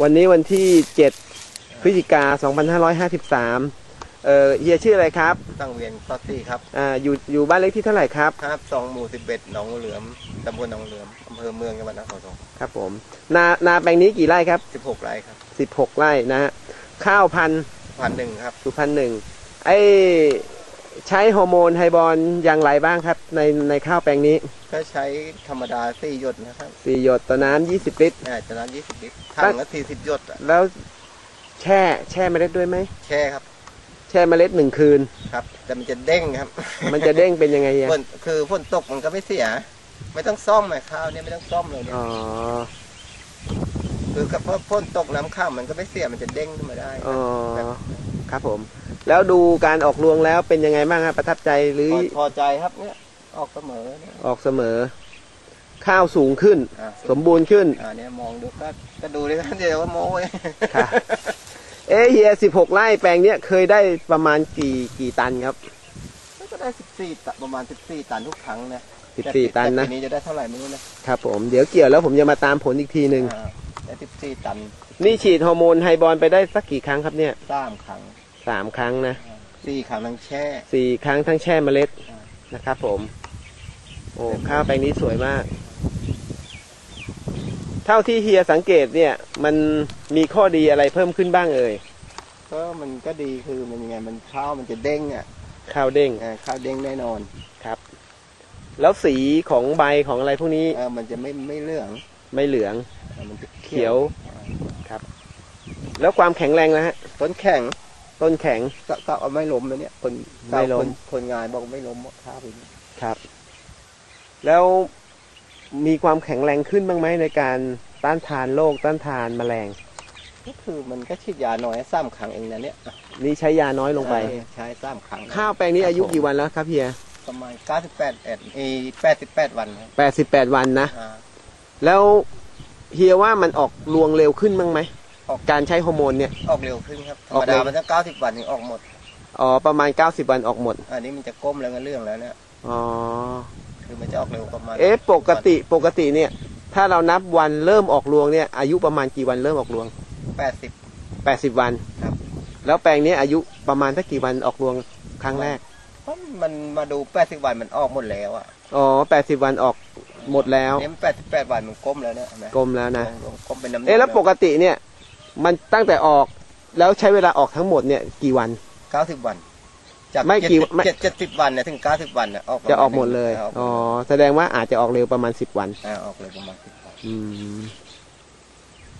วันนี้วันที่ 7 พฤศจิกา2553 เอ่อเฮียชื่ออะไรครับ ตั้งเวียนซอสซี่ครับอ่าอยู่อยู่บ้านเลขที่เท่าไหร่ครับ ครับสองหมู่สิบเอ็ดหนองเหลือมตำบลหนองเหลือมอำเภอเมืองจังหวัดนครสวรรค์ครับผมนานาแปลงนี้กี่ไร่ครับสิบหกไร่ครับ16 ไร่นะฮะข้าวพันธุ์พันหนึ่งครับ สุพรรณหนึ่งไอ ใช้ฮอร์โมนไฮบอลอย่างไรบ้างครับ ในในข้าวแปลงนี้ก็ใช้ธรรมดาสี่หยดนะครับ4หยดต่อน้ำ20ลิตรอาจจะน้ำยี่สิบลิตรถังละสี่สิบหยดอะแล้วแช่แช่เมล็ดด้วยไหมแช่ครับ แช่เมล็ดหนึ่งคืนครับ แต่มันจะเด้งครับ มันจะเด้งเป็นยังไงเฮียฝนคือฝนตกมันก็ไม่เสีย ไม่ต้องซ่อมไอ้ข้าวเนี่ยไม่ต้องซ่อมเลยเนี่ยอ๋อคือกับฝนตกน้ำข้าวมันก็ไม่เสียมันจะเด้งขึ้นมาได้อ๋อครับผม แล้วดูการออกรวงแล้วเป็นยังไงบ้างครับประทับใจหรือพอพอใจครับเนี่ยออกเสมอเนี่ยออกเสมอ ข้าวสูงขึ้น อ่าสมบูรณ์ขึ้นอ่าเนี่ยมองดูก็ก็ดูเลยครับเดี๋ยวว่าโม้ไว้ครับเอะเฮียสิบหกไร่แปลงเนี้ยเคยได้ประมาณกี่กี่ตันครับก็ได้สิบสี่ตันประมาณสิบสี่ตันทุกครั้งนะสิบสี่ตันนะ แต่ปีนี้จะได้เท่าไหร่ไม่รู้นะครับผมเดี๋ยวเกี่ยวแล้วผมจะมาตามผลอีกทีหนึ่งอ่าได้สิบสี่ตันนี่ฉีดฮอร์โมนไฮบอลไปได้สักกี่ครั้งครับเนี่ย สามครั้ง สามครั้งนะสี่ครั้งทั้งแช่สี่ครั้งทั้งแช่เมล็ดอ่านะครับ ผม โอ้ข้าวแปลงนี้สวยมาก เท่าที่เฮียสังเกตเนี่ย มันมีข้อดีอะไรเพิ่มขึ้นบ้างเอ่ยก็มันก็ดีคือมันยังไงมันข้าวมันจะเด้งอะข้าวเด้งเออข้าวเด้งแน่นอนแล้วสีของใบของอะไรพวกนี้เออมันจะไม่ไม่เหลือง ไม่เหลืองเออมันจะเขียวแล้วความแข็งแรงนะฮะ ต้นแข็ง ต้นแข็งก็ก็เอาไม่ล้มนะเนี่ยคนไม่ล้ม คนคนงานบอกไม่ล้มข้าวไปนี่ครับ แล้วมีความแข็งแรงขึ้นบ้างไหมในการต้านทานโรคต้านทานแมลง ก็คือมันก็ฉีดยาหน่อยสามครั้งเองนะเนี่ยนี่ใช้ยาน้อยลงไปเออใช้สามครั้งข้าวแปลงนี้อายุกี่วันแล้วครับเฮียประมาณเก้าสิบแปดเอ็ดเอแปดสิบแปดวันครับแปดสิบแปดวันนะ อ่าแล้วเฮียว่ามันออกรวงเร็วขึ้นบ้างไหม ออกการใช้ฮอร์โมนเนี่ย ออกเร็วขึ้นครับธรออรมกเร็ดาวมันต้องเก้าสิบวันถึงออกหมด อ๋อ ประมาณ 90 วันออกหมด อันนี้มันจะก้มแล้วก็เรื่องแล้วเนี่ย อ๋อ คือมันจะออกเร็วประมาณ เอ๊ะ ปกติ ปกติเนี่ย ถ้าเรานับวันเริ่มออกรวงเนี่ย อายุประมาณกี่วันเริ่มออกรวง แปดสิบ80วัน ครับ แล้วแปลงนี้อายุประมาณสักกี่วันออกรวงครั้งแรกเพราะมันมาดูแปดสิบวันมันออกหมดแล้วอะ อ๋อ80วันออกหมดแล้วเนี่ยแปดสิบแปดวันมันก้มแล้วเนี่ยเห็นไหมกลมแล้วนะลงลงก้มเป็นน้ำนมเอ๊ะแล้วปกติเนี่ย มันตั้งแต่ออกแล้วใช้เวลาออกทั้งหมดเนี่ยกี่วันเก้าสิบวันจากไม่กี่ไม่ เจ็ดเจ็ดสิบวันเนี่ยถึงเก้าสิบวันเนี่ยออกจะออกหมดเลยออกหมอ๋อดเลยแสดงว่าอาจจะออกเร็วประมาณ10วันอ่าออกเลยประมาณสิบวันอืม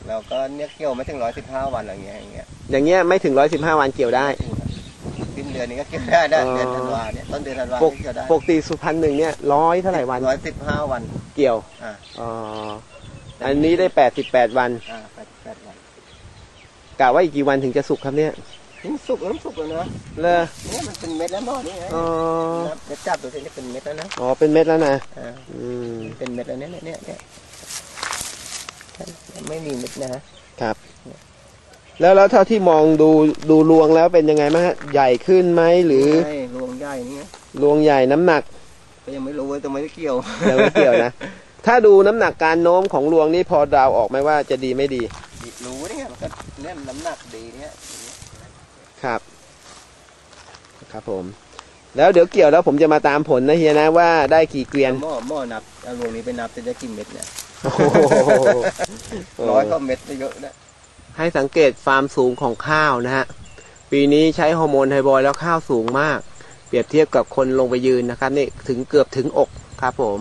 แล้วก็เนี่ยเกี่ยวไม่ถึงร้อยสิบห้าวันอะไรอย่างเงี้ยอย่างเงี้ยอย่างเงี้ยไม่ถึง115วันเกี่ยวได้ สิ้นเดือนนี้ก็เกี่ยวได้ได้อ๋อ เดือนธันวาเนี่ยต้นเดือนธันวาปกก็เกี่ยวได้ปกติสุพรรณหนึ่งเนี่ยร้อยเท่าไหร่วันร้อยสิบห้าวันเกี่ยวอ่าอ๋ออันนี้ได้88วัน อ่าแปดแปดวัน กะว่าอีกกี่วันถึงจะสุกครับเนี่ยนี่สุกแล้วสุกแล้วนะเลอเนี่ยมันเป็นเม็ดแล้วเนาะนี่ไงอ๋อนะเดี๋ยวจับดูสินี่เป็นเม็ดแล้วนะอ๋อเป็นเม็ดแล้วนะอ่าอืมเป็นเม็ดแล้วเนี่ยเนี่ยเนี่ยไม่มีเม็ดนะฮะแล้วแล้วเท่าที่มองดูดูรวงแล้วเป็นยังไงบ้างฮะใหญ่ขึ้นไหมหรือใช่รวงใหญ่นี่ไงรวงใหญ่น้ำหนักก็ยังไม่รู้ว่าจะไม่ได้เกี่ยวยังไม่เกี่ยวนะถ้าดูน้ำหนักการโน้มของรวงนี่พอเดาวออกไหมว่าจะดีไม่ดี รู้เนี่ยมันก็เนี่ยน้ำหนักดีเนี่ยครับ ครับผม แล้วเดี๋ยวเกี่ยวแล้วผมจะมาตามผลนะเฮียนะว่าได้กี่เกวียนหม้อหม้อนับเอารวงนี้ไปนับจะได้กี่เม็ดเนี่ยโอ้โหร้อยก็เม็ดเยอะนะให้สังเกตฟาร์มสูงของข้าวนะฮะ ปีนี้ใช้ฮอร์โมนไฮบอยแล้วข้าวสูงมาก เปรียบเทียบกับคนลงไปยืนนะครับนี่ถึงเกือบถึงอกครับผม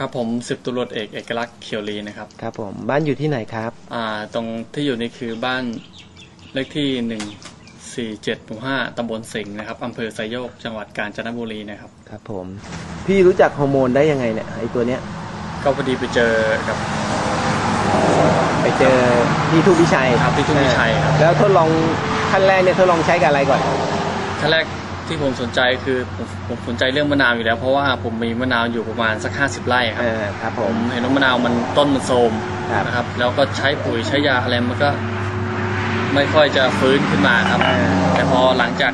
ครับผมสิบตุรวจเอกเอกลักษณ์เขียวลีนะครับ ครับผมบ้านอยู่ที่ไหนครับ อ่า ตรงที่อยู่นี่คือบ้านเลขที่หนึ่งสี่เจ็ดหมู่ห้าตำบลสิงห์นะครับอำเภอไซโยกจังหวัดกาญจนบุรีนะครับ ครับผม พี่รู้จักฮอร์โมนได้ยังไงเนี่ยไอตัวเนี้ยก็พอดีไปเจอกับไปเจอพี่ทุกวิชัยครับพี่ทุกวิชัยครับแล้วทดลองขั้นแรกเนี่ยทดลองใช้กับอะไรก่อนขั้นแรก ที่ผมสนใจคือผมผมสนใจเรื่องมะนาวอยู่แล้ว เพราะว่าผมมีมะนาวอยู่ประมาณสักห้าสิบไร่ครับอ่าครับผผม มเห็นว่ามะนาวมันต้นมันโทรมครับ นะครับ แล้วก็ใช้ปุ๋ยใช้ยาอะไรมันก็ ไม่ค่อยจะฟื้นขึ้นมาครับอ่าแต่พอหลังจาก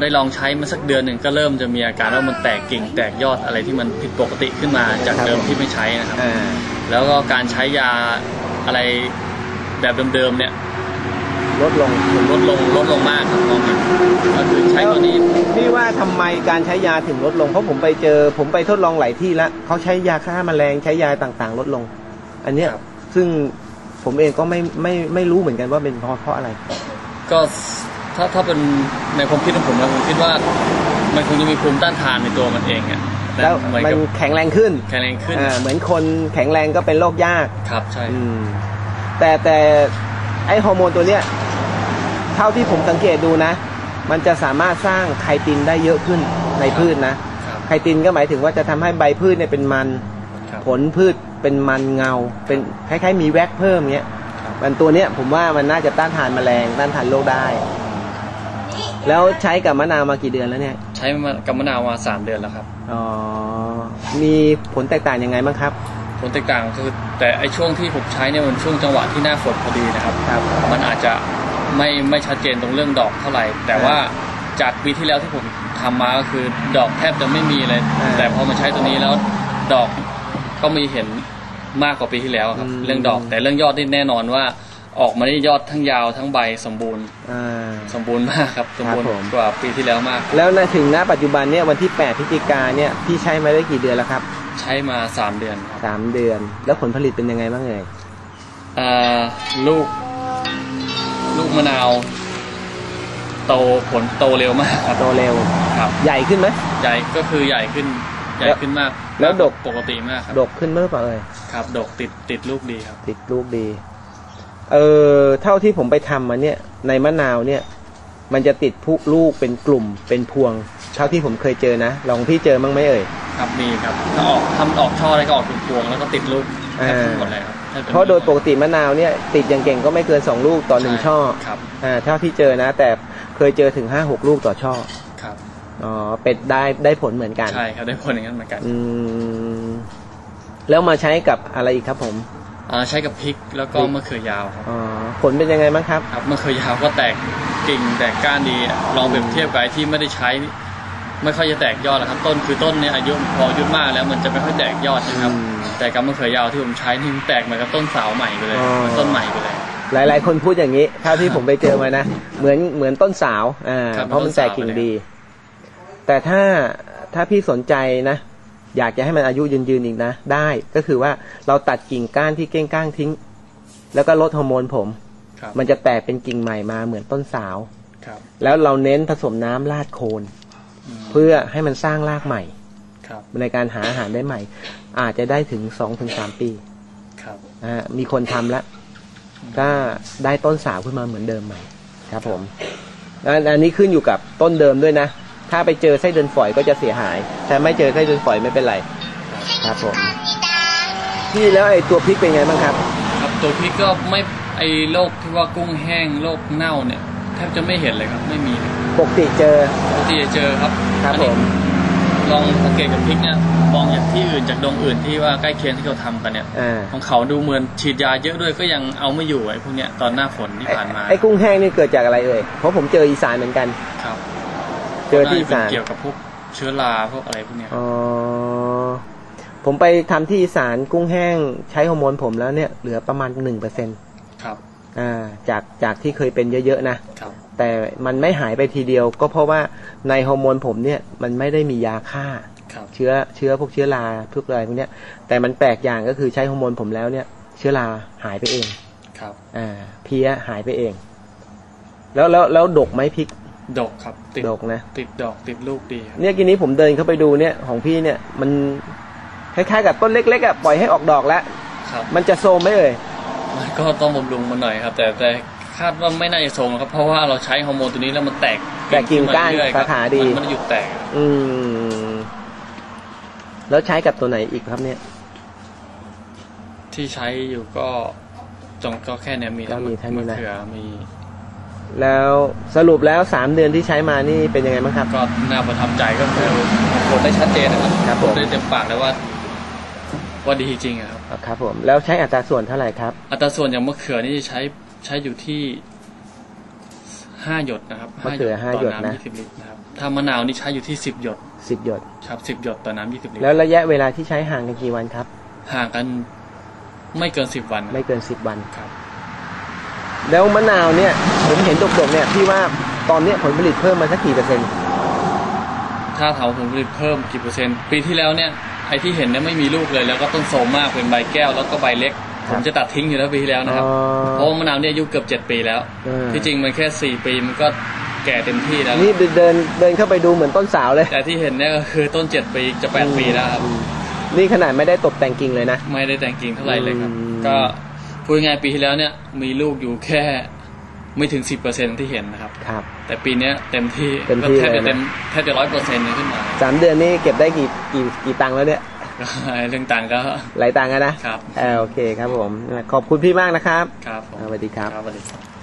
ได้ลองใช้มาสักเดือนหนึ่งก็เริ่มจะมีอาการว่ามันแตกกิ่งแตกยอดอะไรที่มันผิดปกติขึ้นมาจากเดิมที่ไม่ใช้นะครับอ่าแล้วก็การใช้ยาอะไรแบบเดิมๆเนี่ย ลดลงลดลงลดลงมากครับมองเห็นก็คือใช้ตัวนี้พี่ว่าทำไมการใช้ยาถึงลดลง เพราะผมไปเจอ ผมไปทดลองหลายที่แล้วเขาใช้ยาฆ่าแมลงใช้ยาต่างๆ ลดลง อันเนี้ยครับซึ่งผมเองก็ไม่ไม่ไม่รู้เหมือนกันว่าเป็นเพราะเพราะอะไร ก็ถ้าถ้าเป็นในความคิดของผมนะผมคิดว่า มันคงจะมีภูมิต้านทานในตัวมันเองอะต่แล้วเหมือนมันกับแข็งแรงขึ้นแข็งแรงขึ้นอ่าเหมือนคนแข็งแรงก็เป็นโรคยากครับใช่อืมแต่แต่ไอฮอร์โมนตัวเนี้ย เท่าที่ผมสังเกตดูนะ มันจะสามารถสร้างไคตินได้เยอะขึ้นในพืชนะครับไคตินก็หมายถึงว่าจะทำให้ใบพืชเนี่ยเป็นมันครับผลพืชเป็นมันเงา เป็นคล้ายๆมีแว็กเพิ่มเงี้ยครับมันตัวเนี้ยผมว่ามันน่าจะต้านทานแมลงต้านทานโรคได้ แล้วใช้กับมะนาวมากี่เดือนแล้วเนี่ย ใช้มากับมะนาวมาสามเดือนแล้วครับ อ๋อ มีผลแตกต่างยังไงบ้างครับผลแตกต่างก็คือแต่ไอช่วงที่ผมใช้เนี่ยมันช่วงจังหวะที่หน้าฝนพอดีนะครับครับมันอาจจะ ไม่ไม่ชัดเจนตรงเรื่องดอกเท่าไหร่ แต่ว่าจากปีที่แล้วที่ผมทำมาก็คือดอกแทบจะไม่มีเลยอ่าแต่พอมาใช้ตัวนี้แล้วดอกก็มีเห็นมากกว่าปีที่แล้วครับอืมเรื่องดอก แต่เรื่องยอดนี่แน่นอนว่า ออกมาได้ยอดทั้งยาวทั้งใบสมบูรณ์อ่าสมบูรณ์มากครับสมบูรณ์ผมกว่าปีที่แล้วมาก แล้วณถึงณปัจจุบันเนี่ยวันที่8พฤศจิกาเนี่ยพี่ใช้มาได้กี่เดือนแล้วครับ ใช้มาสามเดือนครับสามเดือน แล้วผลผลิตเป็นยังไงบ้างเอ่ยอ่าลูก ลูกมะนาว โตผลโตเร็วมากครับโตเร็ว ครับ ใหญ่ขึ้นไหม ใหญ่ก็คือใหญ่ขึ้น ใหญ่ขึ้นมากแล้วดก ปกติมากครับดกขึ้นเมื่อเปล่าเอ่ยครับ ดกติดติดลูกดีครับ ติดลูกดี เออเท่าที่ผมไปทำมาเนี่ย ในมะนาวเนี่ย มันจะติดพุลูกเป็นกลุ่มเป็นพวง เท่าที่ผมเคยเจอนะลองพี่เจอมั้งไหมเอ่ยครับมีครับถ้าออกทำออกช่ออะไรก็ออกเป็นพวงแล้วก็ติดลูกแทบทั้งหมดเลยครับแทบจ เพราะโดยปกติมะนาวเนี่ยติดอย่างเก่งก็ไม่เกินสองลูกต่อหนึ่งช่อครับอ่าเท่าที่เจอนะ แต่เคยเจอถึงห้าหกลูกต่อช่อครับอ๋อเป็ดได้ได้ผลเหมือนกันใช่ครับได้ผลอย่างนั้นเหมือนกัน อืมแล้วมาใช้กับอะไรอีกครับผมอ่าใช้กับพริกแล้วก็พริกมะเขือยาวครับอ๋อผลเป็นยังไงบ้างครับครับมะเขือยาวก็แตกกิ่งแตกก้านดีลองเปรียบเทียบกับไอ้ที่ไม่ได้ใช้ ไม่ค่อยจะแตกยอดแล้วครับ ต้นคือต้นเนี่ยอายุพออายุมากแล้วมันจะไม่ค่อยแตกยอดนะครับ อืมแต่กับมะเขือยาวที่ผมใช้นี่มันแตกเหมือนกับต้นสาวใหม่ไปเลยอ๋อ เหมือนต้นใหม่ไปเลย หลาย ๆ คนพูดอย่างนี้เท่าที่ผมไปเจอมานะ เหมือนเหมือนต้นสาวอ่าครับเพราะมันแตกกิ่งดี แต่ถ้าถ้าพี่สนใจนะ อยากจะให้มันอายุยืนยืนๆอีกนะ ได้ก็คือว่าเราตัดกิ่งก้านที่เก้งก้างทิ้ง แล้วก็ลดฮอร์โมนผม ครับ มันจะแตกเป็นกิ่งใหม่มาเหมือนต้นสาว ครับ แล้วเราเน้นผสมน้ำราดโคนม เพื่อให้มันสร้างรากใหม่ครับในการหาอาหารได้ใหม่ อาจจะได้ถึงสองถึงสามปีครับนะฮะมีคนทำแล้วก็ได้ต้นสาวขึ้นมาเหมือนเดิมใหม่ครับ ผมอันอันนี้ขึ้นอยู่กับต้นเดิมด้วยนะถ้าไปเจอไส้เดือนฝอยก็จะเสียหาย แต่ไม่เจอไส้เดือนฝอยไม่เป็นไร ครับผมพี่แล้วไอ้ตัวพริกเป็นไงบ้างครับ ครับตัวพริกก็ไม่ไอโรคที่ว่ากุ้งแห้งโรคเน่าเนี่ย แทบจะไม่เห็นเลยครับ ไม่มีเลยปกติเจอปกติจะเจอครับครับอันผนี้มลองสังเกตกับพริกเนี่ยมองจากที่อื่นจากดงอื่นที่ว่าใกล้เคียงที่เขาทำกันเนี่ย อ่าของเขาดูเหมือนฉีดยาเยอะด้วยก็ยังเอาไม่อยู่ไอ้พวกเนี้ยตอนหน้าฝนที่ไอ้ผ่านมาไอ้กุ้งแห้งนี่เกิดจากอะไรเอ่ยเพราะผมเจออีสานเหมือนกัน ครับเจอที่อีเป็นสานเกี่ยวกับพวกเชื้อราพวกอะไรพวกเนี้ยครับอ๋อ ผมไปทำที่อีสานกุ้งแห้งใช้ฮอร์โมนผมแล้วเนี่ย เหลือประมาณหนึ่งเปอร์เซ็นต์ครับอ่า จากจากที่เคยเป็นเยอะๆนะครับแต่มันไม่หายไปทีเดียว ก็เพราะว่าในฮอร์โมนผมเนี่ยมันไม่ได้มียาฆ่าครับเชื้อเชื้อพวกเชื้อราพวกอะไรพวกเนี้ย แต่มันแปลกอย่างก็คือใช้ฮอร์โมนผมแล้วเนี่ย เชื้อราหายไปเอง ครับ อ่า เพี้ยหายไปเอง แล้วแล้วแล้วดกไหมพริกดกครับ ติดดกนะติดดอกติดลูกดีครับเนี่ยกินนี้ผมเดินเข้าไปดูเนี่ยของพี่เนี่ย มันคล้ายๆกับต้นเล็กๆอะปล่อยให้ออกดอกแล้วครับมันจะโซมไหมเอ่ย มันก็ต้องบำรุงมันหน่อยครับ แต่แต่คาดว่าไม่น่าจะทรงครับ เพราะว่าเราใช้ฮอร์โมนตัวนี้แล้วมันแตกแตกกิ่งก้านขึ้มเรื่อยๆครับสาขาดีมันไม่ได้หยุดแตกครับอืม แล้วใช้กับตัวไหนอีกครับเนี่ย ที่ใช้อยู่ก็จงก็แค่เนี้ยมีก็มีเท่านี้มะนะเขือมี แล้วสรุปแล้วสามเดือนที่ใช้มานี่เป็นยังไงบ้างครับ ก็น่าประทับใจก็คือผลได้ชัดเจนนะครับครับผมพูดได้เต็มปากเลยว่า ว่าดีจริงอะครับ ครับผมแล้วใช้อัตราส่วนเท่าไหร่ครับ อัตราส่วนอย่างมะเขือนี่ใช้ใช้อยู่ที่ห้าหยดนะครับมะเขือห้าหยดต่อนะน้ำยี่สิบลิตรนะครับถ้ามะนาวนี่ใช้อยู่ที่สิบหยดสิบหยดครับสิบหยดต่อน้ำยี่สิบลิตแล้วรระยะเวลาที่ใช้ห่างกันกี่วันครับ ห่างกันไม่เกินสิบวัน ไม่เกินสิบวันครับ แล้วมะนาวเนี่ยผมเห็นดกๆเนี่ยพี่ว่าตอนเนี้ยผลผลิตเพิ่มมาสักกี่เปอร์เซ็นต์ถ้าเถาผลผลิตเพิ่มกี่เปอร์เซ็นต์ปีที่แล้วเนี่ย ไอ้ที่เห็นเนี่ยไม่มีลูกเลยแล้วก็ต้นโทรมมากเป็นใบแก้วแล้วก็ใบเล็ก ผมจะตัดทิ้งอยู่แล้วปีที่แล้วนะครับอ๋อเพราะว่ามะนาวเนี่ยอายุเกือบเจ็ดปีแล้วเออที่จริงมันแค่สี่ปีมันก็แก่เต็มที่แล้วนี่เดินเดินเข้าไปดูเหมือนต้นสาวเลย แต่ที่เห็นเนี่ยก็คือต้นเจ็ดปีจะแปดปีแล้วครับ นี่ขนาดไม่ได้ตกแต่งกิ่งเลยนะ ไม่ได้แต่งกิ่งเท่าไหร่เลยครับ อืม ก็พูดง่ายๆปีที่แล้วเนี่ยมีลูกอยู่แค่ไม่ถึงสิบเปอร์เซ็นที่เห็นนะครับ ครับ แต่ปีเนี้ยเต็มที่เต็มที่ก็แทบเลยจะนะ เต็มแทบจะร้อยเปอร์เซ็นต์ขึ้นมาสามเดือนนี่เก็บได้กี่กี่กี่ตังค์แล้วเนี่ย ก็เรื่องต่างก็ หลายตังค์อะนะครับ เออโอเคครับผม ขอบคุณพี่มากนะครับครับผมสวัสดีครับครับ สวัสดีครับ